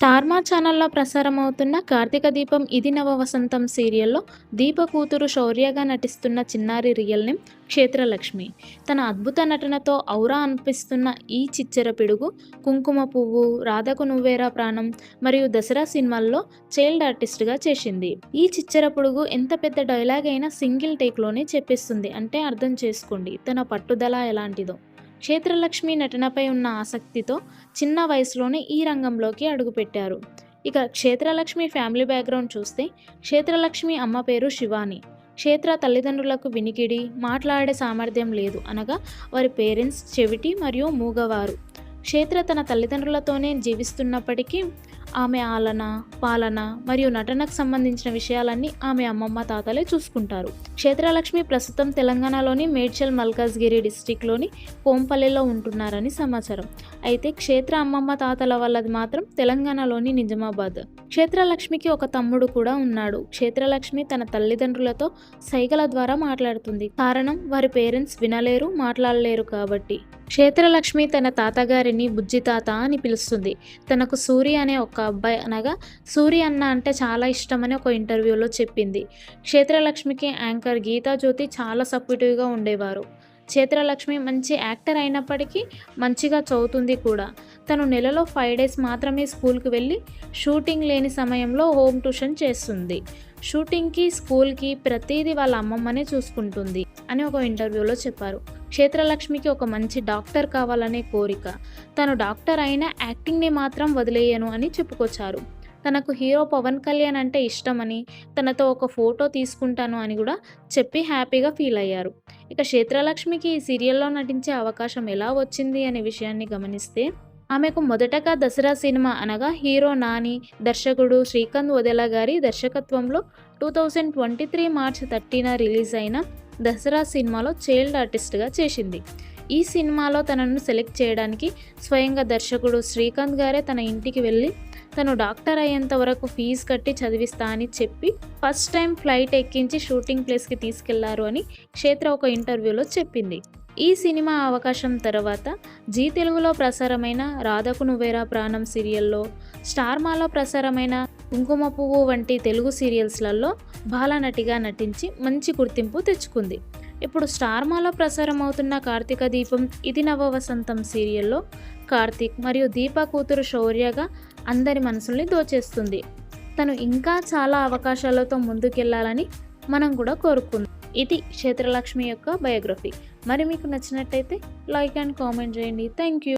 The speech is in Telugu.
స్టార్ మా ఛానల్లో ప్రసారం అవుతున్న కార్తీక దీపం ఇది నవ వసంతం సీరియల్లో దీప కూతురు శౌర్యగా నటిస్తున్న చిన్నారి రియల్ నేమ్ క్షేత్రలక్ష్మి. తన అద్భుత నటనతో ఔరా అనిపిస్తున్న ఈ చిచ్చర పిడుగు కుంకుమ పువ్వు రాధకు నువ్వేరా ప్రాణం మరియు దసరా సినిమాల్లో చైల్డ్ ఆర్టిస్ట్గా చేసింది. ఈ చిచ్చర పిడుగు ఎంత పెద్ద డైలాగ్ అయినా సింగిల్ టేక్లోనే చెప్పేస్తుంది అంటే అర్థం చేసుకోండి. తన పట్టుదల ఎలాంటిదో. క్షేత్రలక్ష్మి నటనపై ఉన్న ఆసక్తితో చిన్న వయసులోనే ఈ రంగంలోకి అడుగుపెట్టారు. ఇక క్షేత్రలక్ష్మి ఫ్యామిలీ బ్యాక్గ్రౌండ్ చూస్తే క్షేత్రలక్ష్మి అమ్మ పేరు శివాని. క్షేత్ర తల్లిదండ్రులకు వినికిడి మాట్లాడే సామర్థ్యం లేదు అనగా వారి పేరెంట్స్ చెవిటి మరియు మూగవారు. క్షేత్ర తన తల్లిదండ్రులతోనే జీవిస్తున్నప్పటికీ ఆమె ఆలన పాలన మరియు నటనకు సంబంధించిన విషయాలన్నీ ఆమె అమ్మమ్మ తాతలే చూసుకుంటారు. క్షేత్రలక్ష్మి ప్రస్తుతం తెలంగాణలోని మేడ్చల్ మల్కాజ్గిరి డిస్టిక్లోని కోంపల్లిలో ఉంటున్నారని సమాచారం. అయితే క్షేత్ర అమ్మమ్మ తాతల వాళ్ళది మాత్రం తెలంగాణలోని నిజామాబాద్. క్షేత్రలక్ష్మికి ఒక తమ్ముడు కూడా ఉన్నాడు. క్షేత్రలక్ష్మి తన తల్లిదండ్రులతో సైగల ద్వారా మాట్లాడుతుంది. కారణం వారి పేరెంట్స్ వినలేరు మాట్లాడలేరు కాబట్టి. క్షేత్రలక్ష్మి తన తాతగారిని బుజ్జి తాత అని పిలుస్తుంది. తనకు సూరి అనే ఒక అబ్బాయి అనగా సూరి అన్న అంటే చాలా ఇష్టమని ఒక ఇంటర్వ్యూలో చెప్పింది. క్షేత్రలక్ష్మికి యాంకర్ గీతా జ్యోతి చాలా సపోర్టివ్గా ఉండేవారు. క్షేత్రలక్ష్మి మంచి యాక్టర్ అయినప్పటికీ మంచిగా చదువుతుంది కూడా. తను నెలలో ఫైవ్ డేస్ మాత్రమే స్కూల్కి వెళ్ళి షూటింగ్ లేని సమయంలో హోమ్ ట్యూషన్ చేస్తుంది. షూటింగ్కి స్కూల్కి ప్రతిదీ వాళ్ళ అమ్మమ్మనే చూసుకుంటుంది అని ఒక ఇంటర్వ్యూలో చెప్పారు. క్షేత్రలక్ష్మికి ఒక మంచి డాక్టర్ కావాలనే కోరిక. తను డాక్టర్ అయినా యాక్టింగ్ని మాత్రం వదిలేయను అని చెప్పుకొచ్చారు. తనకు హీరో పవన్ కళ్యాణ్ అంటే ఇష్టమని తనతో ఒక ఫోటో తీసుకుంటాను అని కూడా చెప్పి హ్యాపీగా ఫీల్ అయ్యారు. ఇక క్షేత్రలక్ష్మికి ఈ సీరియల్లో నటించే అవకాశం ఎలా వచ్చింది అనే విషయాన్ని గమనిస్తే ఆమెకు మొదటగా దసరా సినిమా అనగా హీరో నాని దర్శకుడు శ్రీకాంత్ వదెల గారి దర్శకత్వంలో two thousand twenty three March thirteen release అయిన దసరా సినిమాలో చైల్డ్ ఆర్టిస్ట్గా చేసింది. ఈ సినిమాలో తనను సెలెక్ట్ చేయడానికి స్వయంగా దర్శకుడు శ్రీకాంత్ గారే తన ఇంటికి వెళ్ళి తను డాక్టర్ అయ్యేంత వరకు ఫీజు కట్టి చదివిస్తా అని చెప్పి ఫస్ట్ టైం ఫ్లైట్ ఎక్కించి షూటింగ్ ప్లేస్కి తీసుకెళ్ళారు అని క్షేత్ర ఒక ఇంటర్వ్యూలో చెప్పింది. ఈ సినిమా అవకాశం తర్వాత జీ తెలుగులో ప్రసారమైన రాధకు నువ్వేరా ప్రాణం సీరియల్లో స్టార్మాలో ప్రసారమైన కుంకుమ పువ్వు వంటి తెలుగు సీరియల్స్లలో బాలనటిగా నటించి మంచి గుర్తింపు తెచ్చుకుంది. ఇప్పుడు స్టార్మాలో ప్రసారం అవుతున్న కార్తీక దీపం ఇది నవ వసంతం సీరియల్లో కార్తీక్ మరియు దీప కూతురు శౌర్యగా అందరి మనసుల్ని దోచేస్తుంది. తను ఇంకా చాలా అవకాశాలతో ముందుకెళ్ళాలని మనం కూడా కోరుకుందాం ఇది క్షేత్రలక్ష్మి యొక్క బయోగ్రఫీ. మరి మీకు నచ్చినట్టయితే లైక్ అండ్ కామెంట్ చేయండి. Thank you